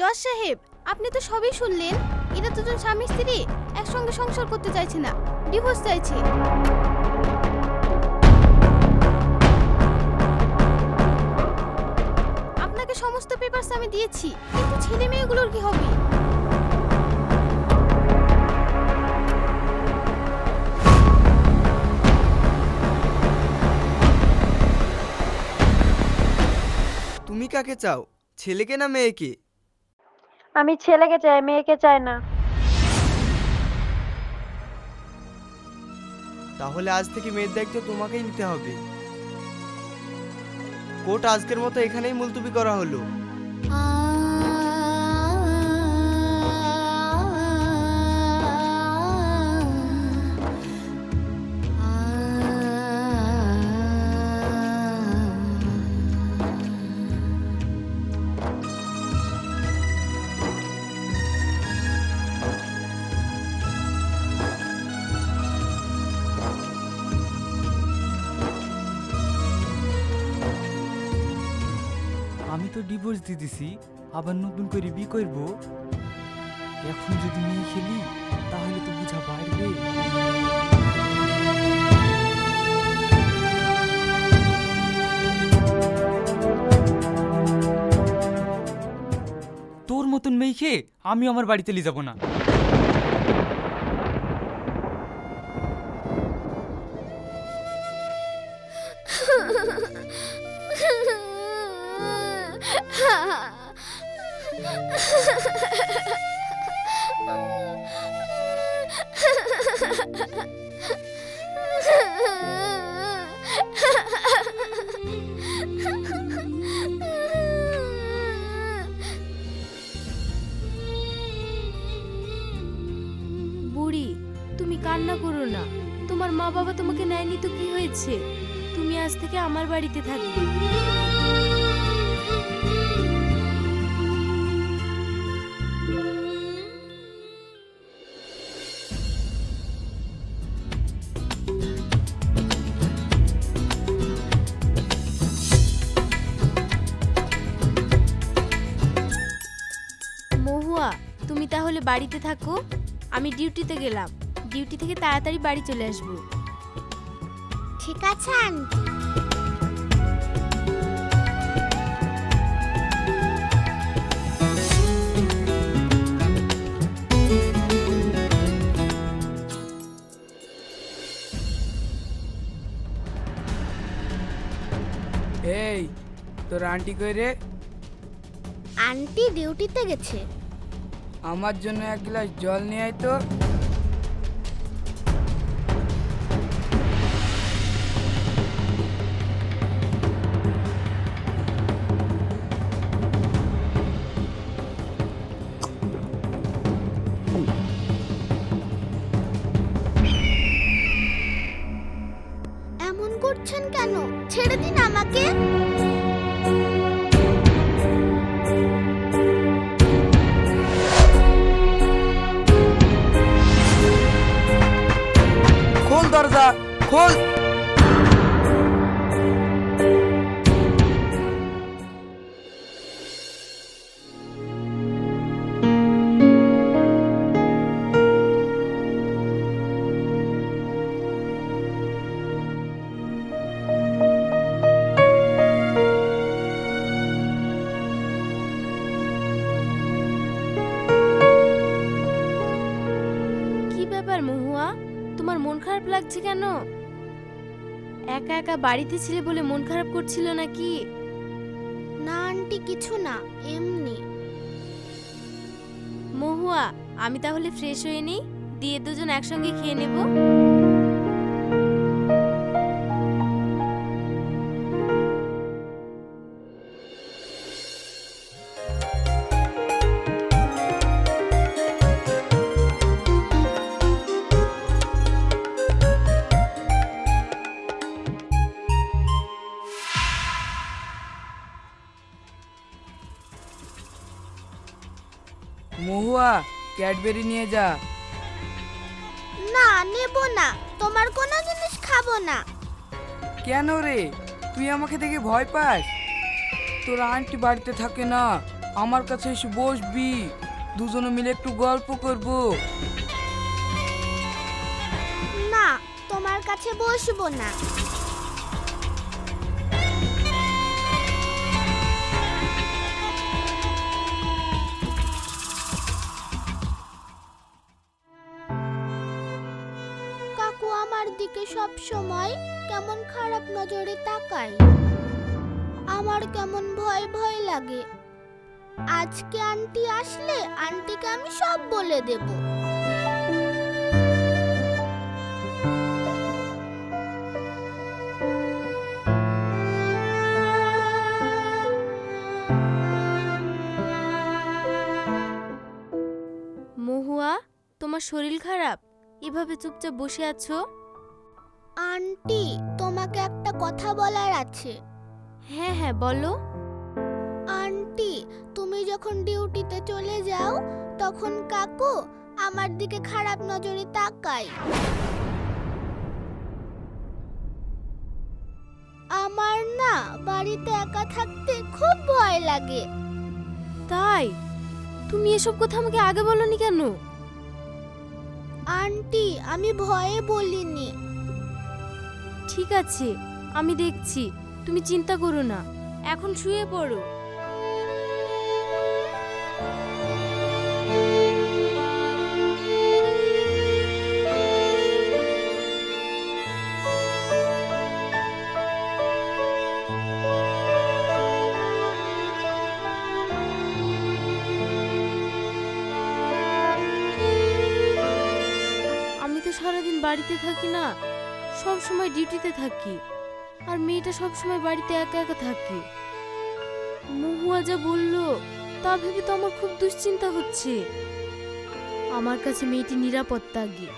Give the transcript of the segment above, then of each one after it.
জজ সাহেব, আপনি তো সবই শুনলেন। এরা দুজন স্বামী স্ত্রী একসঙ্গে সংসার করতে চাইছে না ডিভোর্স চাইছে। আপনাকে সমস্ত পেপারস আমি দিয়েছি, কিন্তু ছেলে মেয়েগুলোর কি হবে? তুমি কাকে চাও, ছেলেকে না মেয়েকে? আমি ছেলেকে চাই, মেয়েকে চাই না। তাহলে আজ থেকে মেয়ের দায়িত্ব তোমাকেই নিতে হবে। কোর্ট আজকের মতো এখানেই মুলতুবি করা হলো। আমি তো ডিভোর্স দিয়ে দিছি, আবার নতুন করে বিয়ে করব। এখন যদি মেয়ে খেলি, তাহলে তো বুঝা বাড়বে। তোর মতন মেয়ে খেয়ে আমি আমার বাড়িতে নিয়ে যাব না। কান্না করো না। তোমার মা বাবা তোমাকে নেয়নি তো কি হয়েছে? তুমি আজ থেকে আমার বাড়িতে থাকবে। মহুয়া, তুমি তাহলে বাড়িতে থাকো। আমি ডিউটিতে গেলাম। ডিউটি থেকে তাড়াতাড়ি বাড়ি চলে আসব। ঠিক আছে আন্টি। এই তোর আন্টি কই রে? আন্টি ডিউটিতে গেছে। আমার জন্য এক গ্লাস জল নিয়ে আয় তো। ছেড়ে দিন আমাকে। খোল দরজা খোল। খারাপ লাগছে কেন? একা একা বাড়িতে ছিলে বলে মন খারাপ করছিল নাকি? না আন্টি কিছু না এমনি। মহুয়া আমি তাহলে ফ্রেশ হয়ে নিই দিয়ে দুজন একসঙ্গে খেয়ে নেব। ক্যাডবেরি নিয়ে যা। না নেব না। তোমার কোনো জিনিস খাব না। কেন রে? তুই আমাকে দেখে ভয় পাস? তোর আন্টি বাড়িতে থাকে না। আমার কাছে এসে বসবি। দুজনে মিলে একটু গল্প করব। না তোমার কাছে বসবো না। সময় কেমন খারাপ নজরে তাকায় আমার কেমন ভয় ভয় লাগে। আজকে আন্টি আসলে আন্টিকে আমি সব বলে দেবো। মহুয়া, তোমার শরীর খারাপ? এভাবে চুপচাপ বসে আছো? আন্টি তোমাকে একটা কথা বলার আছে। হ্যাঁ হ্যাঁ বলো। আন্টি তুমি যখন ডিউটিতে চলে যাও তখন কাকু আমার দিকে খারাপ নজরে তাকায়। আমার না বাড়িতে একা থাকতে খুব ভয় লাগে। তাই? তুমি এসব কথা আমাকে আগে বলনি কেন? আন্টি আমি ভয়ে বলিনি। ঠিক আছে, আমি দেখছি। তুমি চিন্তা করো না, এখন শুয়ে পড়ো। আমি তো সারাদিন বাড়িতে থাকি না সব সময় ডিউটিতে থাকি। আর মেয়েটা সব সময় বাড়িতে একা একা থাকে। মহুয়া যা বলল, তা ভেবে তো আমার খুব দুশ্চিন্তা হচ্ছে। আমার কাছে মেয়েটি নিরাপত্তা আগে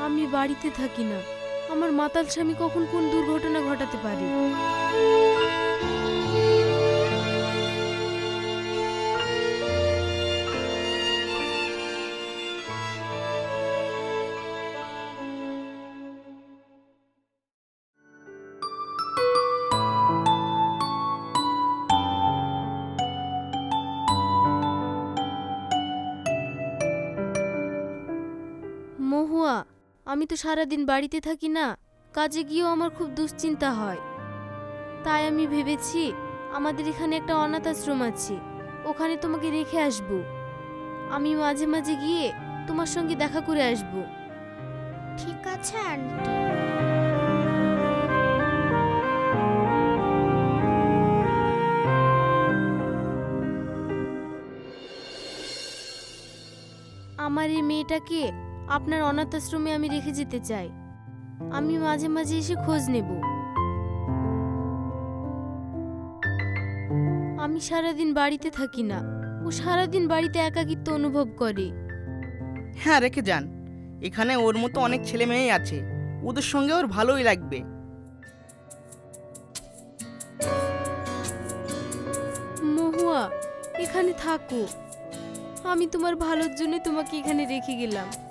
আমি বাড়িতে থাকি না। আমার মাতাল স্বামী কখন কোন দুর্ঘটনা ঘটাতে পারে? মহুয়া আমি তো সারাদিন বাড়িতে থাকি না কাজে গিয়েও আমার খুব দুশ্চিন্তা হয়। তাই আমি ভেবেছি আমাদের এখানে একটা অনাথ আশ্রম আছে ওখানে তোমাকে রেখে আসব। আমি মাঝে মাঝে গিয়ে তোমার সঙ্গে দেখা করে আসব। ঠিক আছে আন্টি। আমার এই মেয়েটাকে আপনার অনাথ আশ্রমে আমি রেখে যেতে চাই। আমি মাঝে মাঝে এসে খোঁজ নেব। আমি সারাদিন বাড়িতে থাকি না। ও সারাদিন বাড়িতে একাকিত্ব অনুভব করে। হ্যাঁ রেখে যান। এখানে ওর মতো অনেক ছেলে মেয়েই আছে। ওদের সঙ্গে ওর ভালোই লাগবে। মহুয়া এখানে থাকো। আমি তোমার ভালোর জন্য তোমাকে এখানে রেখে গেলাম।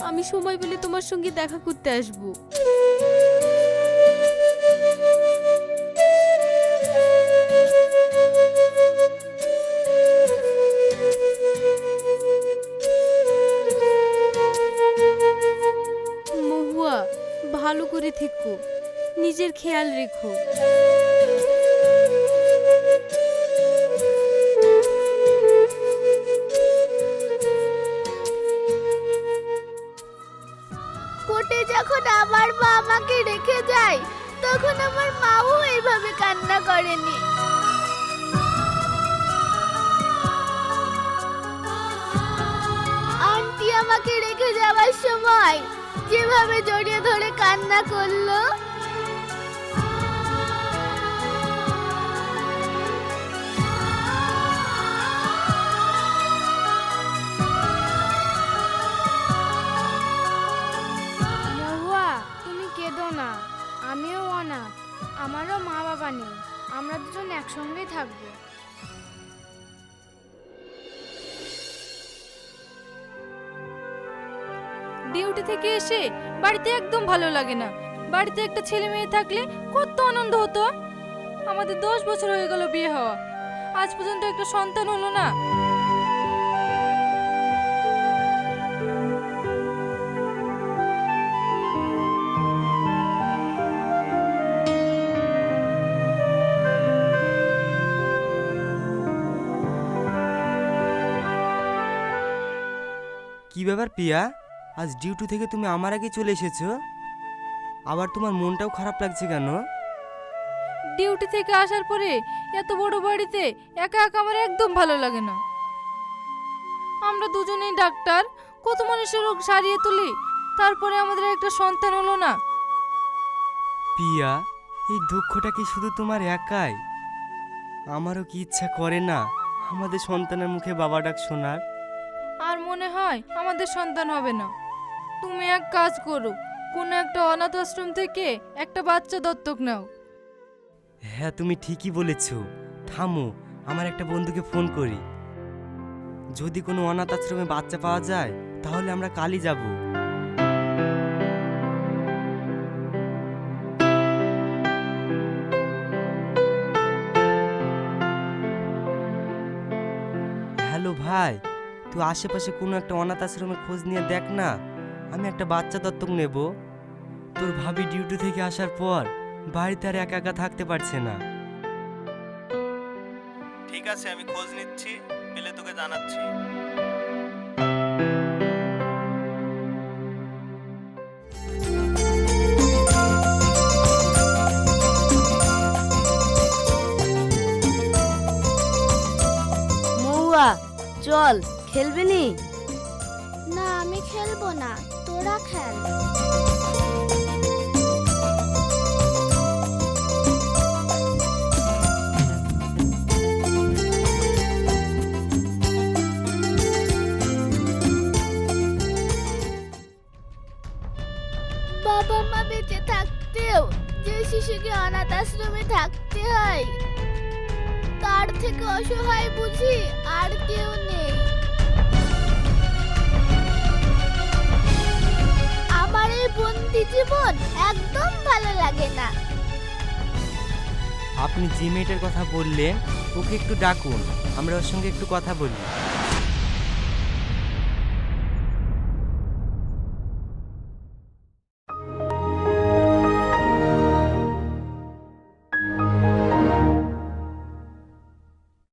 আমি সময় পেলে তোমার সঙ্গে দেখা করতে আসব। মহুয়া, ভালো করে থেকো। নিজের খেয়াল রেখো। তখন আমার মাও এইভাবে কান্না করেনি। আন্টি আমাকে রেখে যাওয়ার সময় যেভাবে জড়িয়ে ধরে কান্না করল একসঙ্গেই থাকব। ডিউটি থেকে এসে বাড়িতে একদম ভালো লাগে না। বাড়িতে একটা ছেলে মেয়ে থাকলে কত আনন্দ হতো। আমাদের দশ বছর হয়ে গেল বিয়ে হওয়া। আজ পর্যন্ত একটা সন্তান হলো না। কি ব্যাপার পিয়া আজ ডিউটি থেকে তুমি আমার আগে চলে এসেছ? আবার তোমার মনটাও খারাপ লাগছে কেন? ডিউটি থেকে আসার পরে এত বড় বাড়িতে একা একা আমার একদম ভালো লাগে না। আমরা দুজনেই ডাক্তার কত মানুষের রোগ সারিয়ে তুলি তারপরে আমাদের একটা সন্তান হলো না। পিয়া এই দুঃখটা কি শুধু তোমার একাই? আমারও কি ইচ্ছা করে না আমাদের সন্তানের মুখে বাবা ডাক শোনার? আর মনে হয় আমাদের সন্তান হবে না। তুমি এক কাজ করো, কোনো একটা অনাথ আশ্রম থেকে একটা বাচ্চা দত্তক নাও। হ্যাঁ তুমি ঠিকই বলেছ। থামো, আমার একটা বন্ধুকে ফোন করি। যদি কোনো অনাথ আশ্রমে বাচ্চা পাওয়া যায়, তাহলে আমরা কালই যাব। হ্যালো ভাই তুই আশেপাশে কোনো একটা অনাথ আশ্রমের খোঁজ নিয়ে দেখ না, আমি একটা বাচ্চা দত্তক নেব। তোর ভাবি ডিউটি থেকে আসার পর বাড়িতে আর একা একা থাকতে পারছে না। ঠিক আছে, আমি খোঁজ নিচ্ছি, পেলে তোকে জানাচ্ছি। খেলবি নি? না, আমি খেলব না। তোরা খেল। বাবা মা বেঁচে থাকতেও যে শিশুকে অনাথ আশ্রমে থাকতে হয়, তার থেকে অসহায় বুঝি আর কেউ জীবন একদম ভালো লাগে না। আপনি যে মেয়েটার কথা বললেন, ওকে একটু ডাকুন, আমরা ওর সঙ্গে একটু কথা বলি।